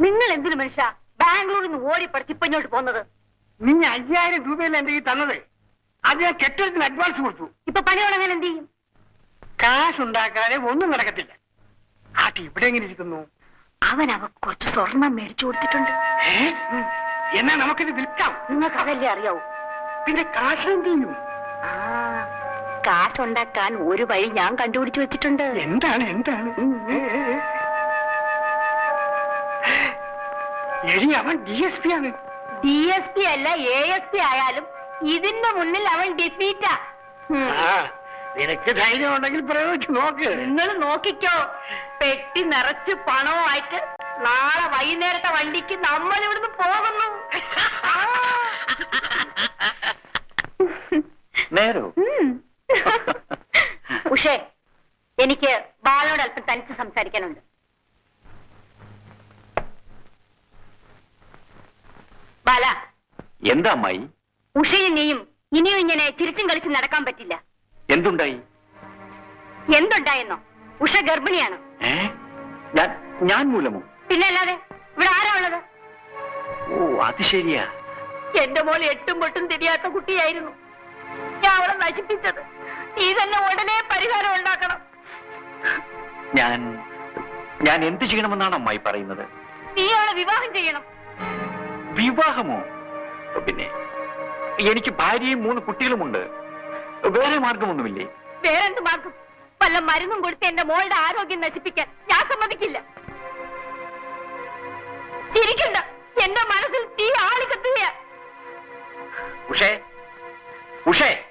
നിങ്ങൾ എന്തിനു മനുഷ്യ? ബാംഗ്ലൂരിൽ നിന്ന് ഓടി പഠിച്ച് ഇപ്പൊ ഇങ്ങോട്ട് പോകുന്നത്? നീ അയ്യായിരം രൂപയിൽ എന്റെ ഈ തന്നത്? അത് ഞാൻ കെട്ടിടത്തിന് അഡ്വാൻസ് കൊടുത്തു. ഇപ്പൊ പണി തുടങ്ങാൻ എന്ത് ചെയ്യും? കാശ് ഉണ്ടാക്കാതെ ഒന്നും നടക്കത്തില്ല. ആട്ടി ഇവിടെ എങ്ങനെ ഇരിക്കുന്നു? അവൻ അവ കുറച്ച് സ്വർണം മേടിച്ചു കൊടുത്തിട്ടുണ്ട്. ഏ? എന്നാ നമുക്കിത് വിൽക്കാം. നിങ്ങൾക്ക് അതല്ലേ അറിയാവൂ. പിന്നെ കാശ് എന്ത് ചെയ്യും? ആ കാശുണ്ടാക്കാൻ ഒരു വഴി ഞാൻ കണ്ടുപിടിച്ചു വെച്ചിട്ടുണ്ട്. എന്താണ് എന്താണ്? ഏ, ഏ, ഏ. എടി അവൻ ഡി എസ് പി ആണ്. ഡി എസ് പി അല്ല എ എസ് പി ആയാലും ഇതിന്റെ മുന്നിൽ അവൻ ഡിഫീറ്റാ നിനക്ക് ധൈര്യം ഉണ്ടെങ്കിൽ പ്രയോഗിച്ച് നോക്ക്. നിങ്ങൾ നോക്കിക്കോ. പെട്ടി നിറച്ച് പണവുമായിട്ട് നാളെ വൈകുന്നേരത്തെ വണ്ടിക്ക് നമ്മൾ ഇവിടുന്ന് പോകുന്നു. നേരോ. ഉഷേ എനിക്ക് ബാലോട് അല്പം തനിച്ച് സംസാരിക്കാനുണ്ട്. ബാല എന്താ അമ്മായി? ഉഷയും നീയും ഇനിയും ഇങ്ങനെ ചിരിച്ചും കളിച്ചും നടക്കാൻ പറ്റില്ല. എന്തുണ്ടായി? എന്തുണ്ടായെന്നോ? ഉഷ ഗർഭിണിയാണ്. ഏ? ഞാൻ ഞാൻ മൂലമോ? പിന്നെ അല്ലാതെ ഇവിടെ ആരാ ഉള്ളത്? ഓ അത് ശരിയാ. എന്റെ മോൾ എട്ടും പൊട്ടും തിരിയാത്ത കുട്ടിയായിരുന്നു. ഞാൻ അവളെ നശിപ്പിച്ചത്. നീ തന്നെ ഉടനെ പരിഹാരം ഉണ്ടാക്കണം. ഞാൻ ഞാൻ എന്ത് ചെയ്യണമെന്നാണ് അമ്മായി പറയുന്നത്? നീ അവളെ വിവാഹം ചെയ്യണം. വിവാഹമോ? പിന്നെ എനിക്ക് ഭാര്യയും മൂന്ന് കുട്ടികളുമുണ്ട്. വേറെ മാർഗമൊന്നുമില്ലേ? വേറെന്ത് മാർഗം? വല്ല മരുന്നും കൊടുത്ത് എന്റെ മോളുടെ ആരോഗ്യം നശിപ്പിക്കാൻ ഞാൻ സമ്മതിക്കില്ല. ചിരിക്കണ്ട. എന്റെ മനസ്സിൽ തീ ആളിക്കത്തുകയാ. ഉഷേ ഉഷേ.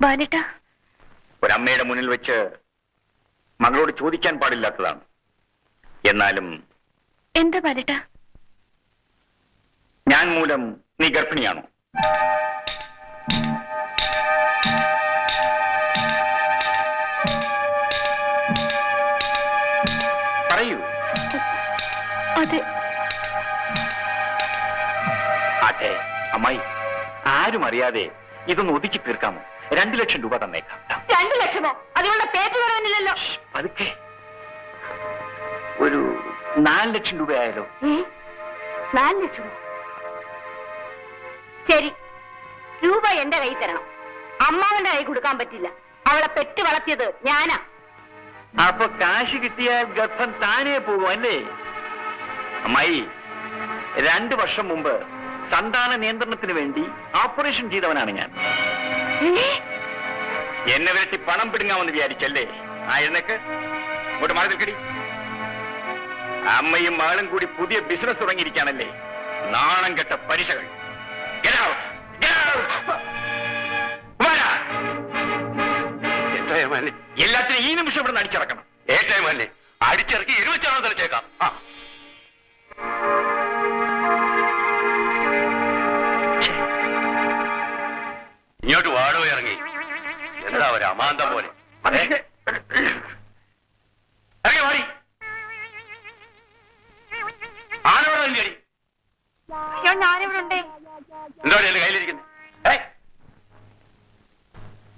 ബാലേട്ടാ. ഒരമ്മയുടെ മുന്നിൽ വെച്ച് മകളോട് ചോദിക്കാൻ പാടില്ലാത്തതാണ്. എന്നാലും എന്താ ബാലേട്ടാ ഞാൻ മൂലം നീ ഗർഭിണിയാണോ? പറയൂ. അതെ. അതെ അമ്മായി. ആരും അറിയാതെ ഇതൊന്ന് ഒതുക്കി തീർക്കാമോ? രണ്ടു ലക്ഷം രൂപ തന്നേക്കാം. ലക്ഷമോ അതിനുള്ള പേറ്റ് വരുന്നില്ലല്ലോ പതുക്കെ. ഒരു നാല് ലക്ഷം രൂപ ആയാലോ നാല് ലക്ഷമോ? ശരി. രൂപ എന്റെ കൈ തരണം. അമ്മാവന്റെ കൈ കൊടുക്കാൻ പറ്റില്ല. അവളെ പെറ്റ് വളർത്തിയത് ഞാനാ. അപ്പൊ കാശ് കിട്ടിയാൽ ഗർഭം താനേ പോകും അല്ലേ? അമ്മായി രണ്ടു വർഷം മുമ്പ് സന്താന നിയന്ത്രണത്തിന് വേണ്ടി ഓപ്പറേഷൻ ചെയ്തവനാണ് ഞാൻ. എന്നെ വേണ്ടി പണം പിടുങ്ങാമെന്ന് വിചാരിച്ചല്ലേ? ആയിരുന്നേക്ക് ഇങ്ങോട്ട് മാറി നിൽക്കടി. അമ്മയും മകളും കൂടി പുതിയ ബിസിനസ് തുടങ്ങിയിരിക്കുകയാണല്ലേ? നാണം കെട്ട പലിശകൾ! എല്ലാത്തിനും ഈ നിമിഷം ഇവിടെ അടിച്ചിറക്കണം. ഏറ്റമല്ലേ അടിച്ചിറക്കി ഇരുവച്ചാണോ തെളിച്ചേക്കാം ആ. ഇങ്ങോട്ട് വാടോ ഇറങ്ങി. എന്താ ഒരു അമാന്തം പോലെ? ഇറങ്ങി വാടി ആനോടെ തന്നെയടി അയ്യോ ഞാനിവിടെ ഉണ്ടേ. എന്താ എന്റെ കയ്യിലിരിക്കുന്നത്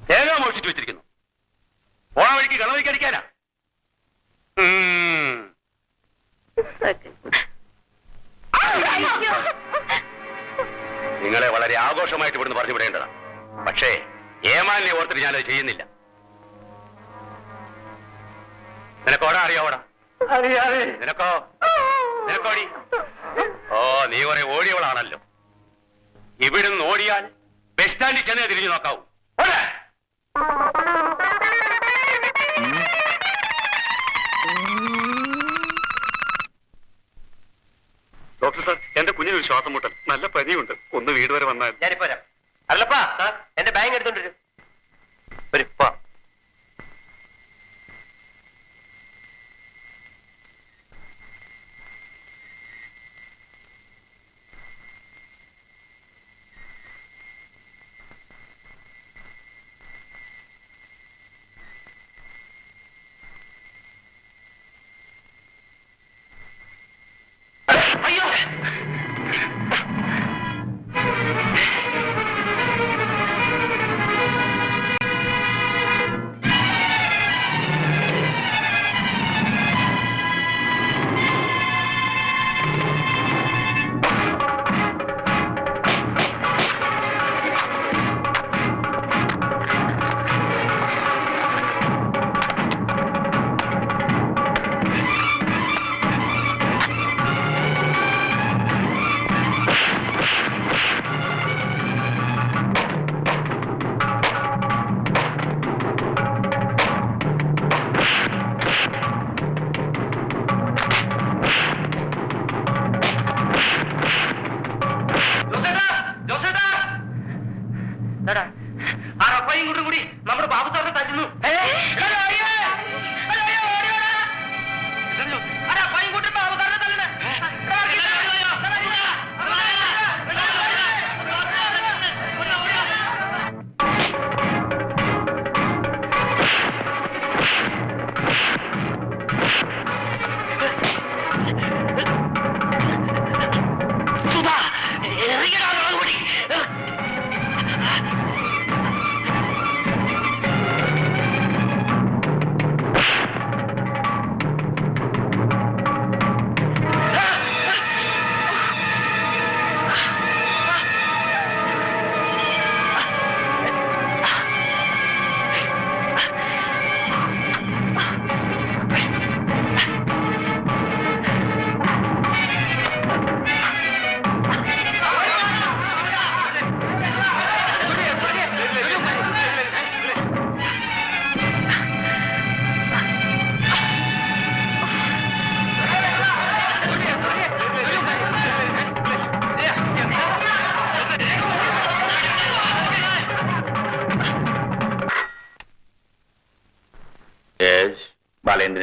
തേങ്ങ മോഷിച്ചു വെച്ചിരിക്കുന്നു. ഓണ വഴിക്ക് ഗണവഴിക്ക് അടിക്കാനാ? ഉം. നിങ്ങളെ വളരെ ആഘോഷമായിട്ട് ഇവിടുന്ന് പറഞ്ഞു വിടേണ്ടതാണ്. പക്ഷേ ഏമാലിനെ ഓർത്തിട്ട് ഞാനത് ചെയ്യുന്നില്ല. നിനക്കോടാ അറിയാവോടാ ഓടാ നിനക്കോ? നിനക്കോടി ഓ നീ കുറെ ഓടിയവളാണല്ലോ. ഇവിടുന്ന് ഓടിയാൽ ബസ് സ്റ്റാൻഡിൽ ചെന്നേ തിരിഞ്ഞു നോക്കാവൂ. ഓടെ. ഡോക്ടർ സാർ എന്റെ കുഞ്ഞിന് ശ്വാസം മുട്ടൽ. നല്ല പനിയുണ്ട്. ഒന്ന് വീട് വരെ വന്നാൽ ഞാനിപ്പോ വരാം അല്ലപ്പാ സാർ എന്റെ ബാങ്ക് എടുത്തോണ്ടിരും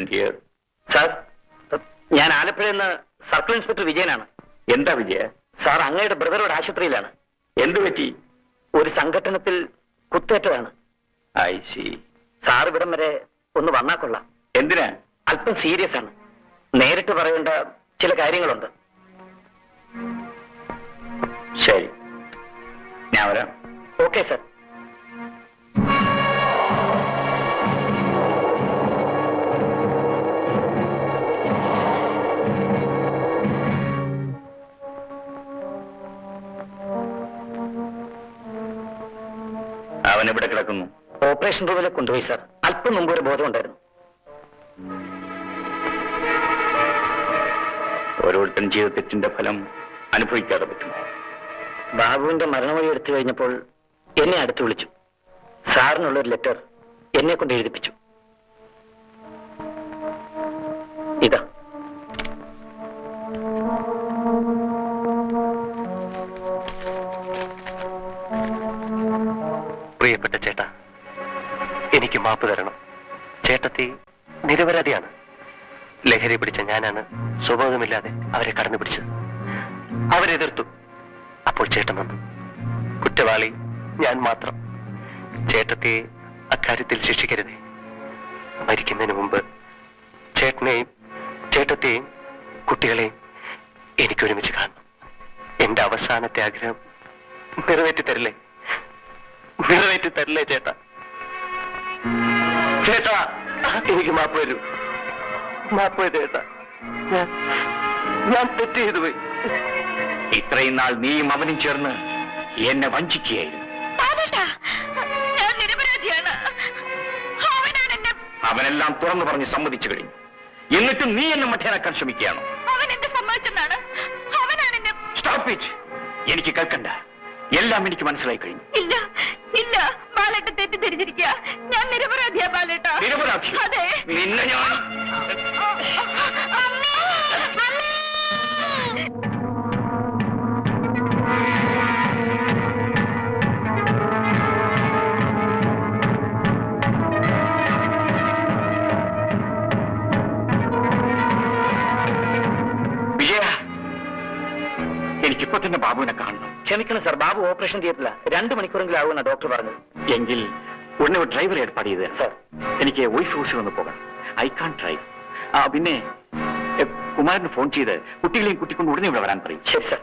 ഹിയർ സാർ ഞാൻ ആലപ്പുഴയിൽ നിന്ന് സർക്കിൾ ഇൻസ്പെക്ടർ വിജയനാണ്. എന്താ വിജയ? സാർ അങ്ങയുടെ ബ്രദറോട് ആശുപത്രിയിലാണ്. എന്തു പറ്റി? ഒരു സംഘടനത്തിൽ കുത്തേറ്റതാണ്. I C. സാർ ഇവിടം വരെ ഒന്ന് വന്നാ കൊള്ളാം. എന്തിനാ? അല്പം സീരിയസ് ആണ്. നേരിട്ട് പറയേണ്ട ചില കാര്യങ്ങളുണ്ട്. ശരി. ഞാൻ വരാം. Okay sir. അവൻ എവിടെ കിടക്കുന്നു. ഓപ്പറേഷൻ റൂമിലെ കൊണ്ടുപോയി സാർ. അല്പം മുമ്പ് ഒരു ബോധമുണ്ടായിരുന്നു ഓരോരുത്തരും ചെയ്ത തെറ്റിന്റെ ഫലം അനുഭവിക്കാതെ പറ്റും. ബാബുവിന്റെ മരണമൊഴി എടുത്തു കഴിഞ്ഞപ്പോൾ എന്നെ അടുത്ത് വിളിച്ചു. സാറിനുള്ള ഒരു ലെറ്റർ എന്നെ കൊണ്ട് എഴുതിപ്പിച്ചു. പ്രിയപ്പെട്ട ചേട്ടാ എനിക്ക് മാപ്പ് തരണം. ചേട്ടത്തി നിരപരാധിയാണ്. ലഹരി പിടിച്ച ഞാനാണ് സ്വബോധമില്ലാതെ അവരെ കടന്നു പിടിച്ചത്. അവരെതിർത്തു. അപ്പോൾ ചേട്ടൻ വന്നു. കുറ്റവാളി ഞാൻ മാത്രം. ചേട്ടത്തെ അക്കാര്യത്തിൽ ശിക്ഷിക്കരുതേ. മരിക്കുന്നതിന് മുമ്പ് ചേട്ടനെയും ചേട്ടത്തെയും കുട്ടികളെയും എനിക്ക് ഒരുമിച്ച് കാണണം. എന്റെ അവസാനത്തെ ആഗ്രഹം നിറവേറ്റി തരില്ലേ നിറവേറ്റി തരില്ലേ ചേട്ടാ? ചേട്ടാ എനിക്ക് മാപ്പ് വരൂ മാപ്പ് ചേട്ട. ഞാൻ തെറ്റ് ചെയ്തു പോയി. ഇത്രയും നാൾ നീയും അവനും ചേർന്ന് എന്നെ വഞ്ചിക്കുകയായിരുന്നു. അവനെല്ലാം തുറന്നു പറഞ്ഞ് സമ്മതിച്ചു കഴിഞ്ഞു. എന്നിട്ടും നീ എന്നെ മഠേനാക്കാൻ ശ്രമിക്കുകയാണോ? അവൻ എന്നെ സമ്മതിച്ചെന്നാണ്. അവനാണ് എന്നെ സ്റ്റോപ്പ് ഇറ്റ് എനിക്ക് കേൾക്കണ്ട. എല്ലാം എനിക്ക് മനസ്സിലായി കഴിഞ്ഞു. ഇല്ല. ഇല്ല ബാലേട്ട തെറ്റിദ്ധരിച്ചിരിക്കുക ഞാൻ നിരപരാധിയാ ബാലേട്ട. നിരപരാധി? അതെ. നിന്നെ ഞാൻ എനിക്കിപ്പോ തന്നെ ബാബുവിനെ കാണണം. ക്ഷമിക്കണം സർ. ബാബു ഓപ്പറേഷൻ ചെയ്തിട്ടില്ല രണ്ടു മണിക്കൂറെങ്കിലും ആവുമെന്ന ഡോക്ടർ പറഞ്ഞു എങ്കിൽ ഉടനെ ഒരു ഡ്രൈവർ ഏർപ്പാട് ചെയ്ത് സാർ. എനിക്ക് വൈഫ് ഹൗസിൽ വന്ന് പോകണം ഐ കാൺ ഡ്രൈവ് ആ പിന്നെ കുമാരന് ഫോൺ ചെയ്ത് കുട്ടികളെയും കുട്ടിക്കൊണ്ട് ഉടനെ ഇവിടെ വരാൻ പറയും. ശരി സാർ.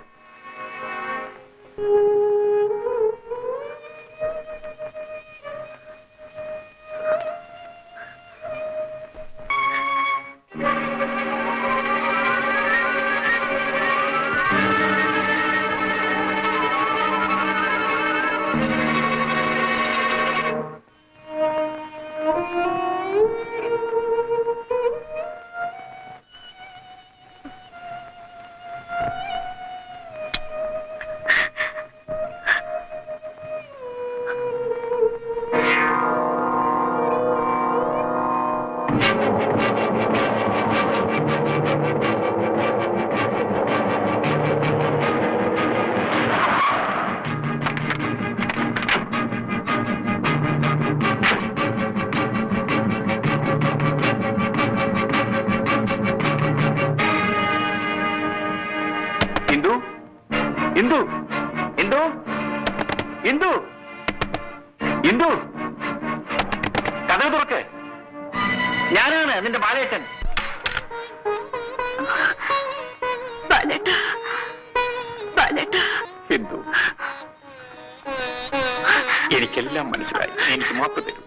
എനിക്കെല്ലാം മനസ്സിലായി. എനിക്ക് മാപ്പ് തരും.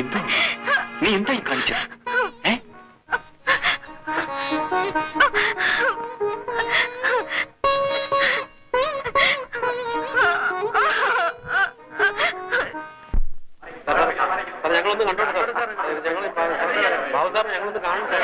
എന്താ നീ എന്തായി കാണിച്ച? ഞങ്ങളൊന്ന് കണ്ടോട്ടെ ഞങ്ങൾ ഞങ്ങളൊന്ന് കാണട്ടെ